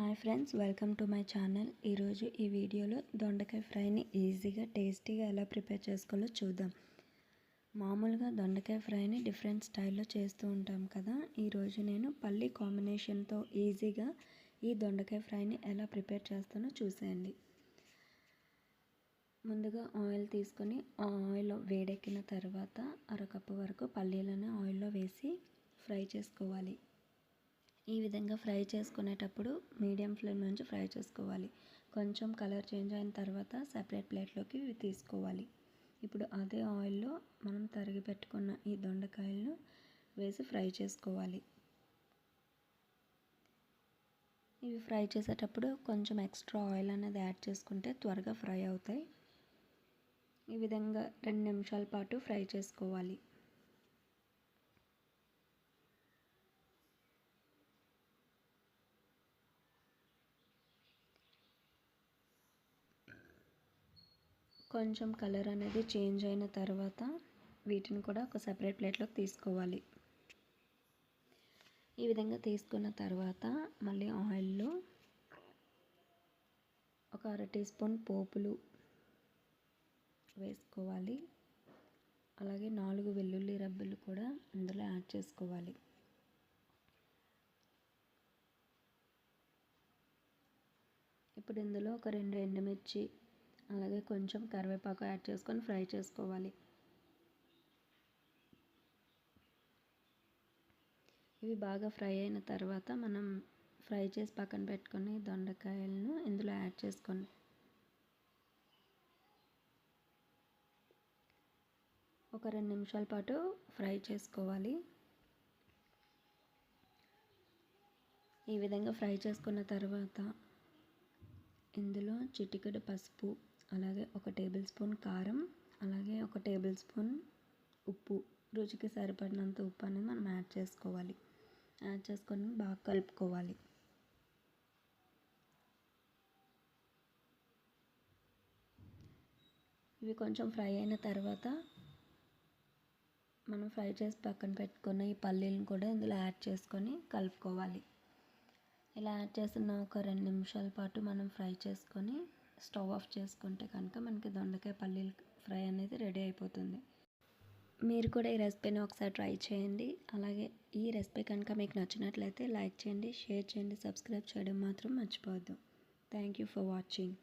Hi friends welcome to my channel. ఈరోజు ఈ వీడియోలో దొండకాయ ఫ్రైని ఈజీగా టేస్టీగా ఎలా ప్రిపేర్ చేసుకోవాలో చూద్దాం. మామూలుగా దొండకాయ ఫ్రైని డిఫరెంట్ స్టైల్లో చేస్తూ ఉంటాం కదా. ఈరోజు నేను పల్లి కాంబినేషన్తో ఈజీగా ఈ దొండకాయ ఫ్రైని ఎలా ప్రిపేర్ చేస్తానో చూసేయండి. ముందుగా ఆయిల్ తీసుకొని ఆయిల్ వేడెక్కిన తర్వాత అరకప్పు వరకు పల్లీలను ఆయిల్లో వేసి ఫ్రై చేసుకోవాలి. ఈ విధంగా ఫ్రై చేసుకునేటప్పుడు మీడియం ఫ్లేమ్ నుంచి ఫ్రై చేసుకోవాలి. కొంచెం కలర్ చేంజ్ అయిన తర్వాత సపరేట్ ప్లేట్లోకి ఇవి తీసుకోవాలి. ఇప్పుడు అదే ఆయిల్లో మనం తరిగి పెట్టుకున్న ఈ దొండకాయలను వేసి ఫ్రై చేసుకోవాలి. ఇవి ఫ్రై చేసేటప్పుడు కొంచెం ఎక్స్ట్రా ఆయిల్ అనేది యాడ్ చేసుకుంటే త్వరగా ఫ్రై అవుతాయి. ఈ విధంగా రెండు నిమిషాల పాటు ఫ్రై చేసుకోవాలి. కొంచెం కలర్ అనేది చేంజ్ అయిన తర్వాత వీటిని కూడా ఒక సపరేట్ ప్లేట్లోకి తీసుకోవాలి. ఈ విధంగా తీసుకున్న తర్వాత మళ్ళీ ఆయిల్లో ఒక అర టీ స్పూన్ పోపులు వేసుకోవాలి. అలాగే నాలుగు వెల్లుల్లి రబ్బలు కూడా అందులో యాడ్ చేసుకోవాలి. ఇప్పుడు ఇందులో ఒక రెండు ఎండుమిర్చి అలాగే కొంచెం కరివేపాకు యాడ్ చేసుకొని ఫ్రై చేసుకోవాలి. ఇవి బాగా ఫ్రై అయిన తర్వాత మనం ఫ్రై చేసి పక్కన పెట్టుకొని దొండకాయలను ఇందులో యాడ్ చేసుకోండి ఒక రెండు నిమిషాల పాటు ఫ్రై చేసుకోవాలి. ఈ విధంగా ఫ్రై చేసుకున్న తర్వాత ఇందులో చిటికెడు పసుపు అలాగే ఒక టేబుల్ స్పూన్ కారం అలాగే ఒక టేబుల్ స్పూన్ ఉప్పు. రుచికి సరిపడినంత ఉప్పు అనేది మనం యాడ్ చేసుకోవాలి. యాడ్ చేసుకొని బాగా కలుపుకోవాలి. ఇవి కొంచెం ఫ్రై అయిన తర్వాత మనం ఫ్రై చేసి పక్కన పెట్టుకున్న ఈ పల్లీలను కూడా ఇందులో యాడ్ చేసుకొని కలుపుకోవాలి. ఇలా యాడ్ చేసిన ఒక రెండు నిమిషాల పాటు మనం ఫ్రై చేసుకొని స్టవ్ ఆఫ్ చేసుకుంటే కనుక మనకి దొండకాయ పల్లీలు ఫ్రై అనేది రెడీ అయిపోతుంది. మీరు కూడా ఈ రెసిపీని ఒకసారి ట్రై చేయండి. అలాగే ఈ రెసిపీ కనుక మీకు నచ్చినట్లయితే లైక్ చేయండి షేర్ చేయండి సబ్స్క్రైబ్ చేయడం మాత్రం మర్చిపోవద్దు. Thank you for watching.